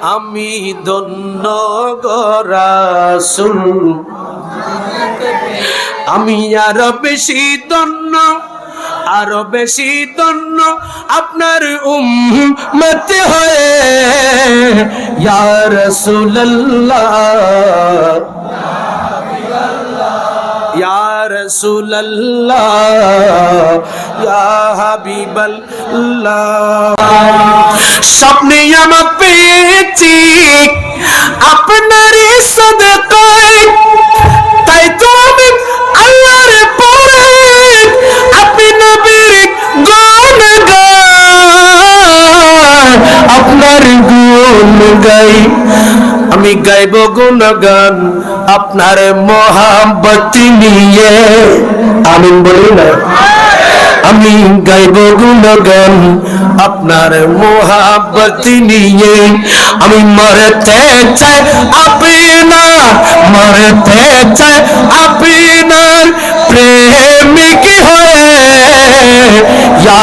আমি ধন্য গরাসুল আমি আরও বেশি ধন্য, আরও বেশি ধন্য আপনার উম্মত হয়ে। ইয়া রাসূলুল্লাহ। ইয়া রাসূলুল্লাহ। ইয়া হাবিবাল্লাহ। স্বপ্নে আমার গাই, আমি গাইব গুণগান আপনার মহাব্বত নিয়ে। আমিন বলি না আমি গাইব গুণগান আপনার মহাব্বত নিয়ে। আমি মরতে চাই আপনার, মরতে চাই আপনার প্রেমিক হয়ে। ইয়া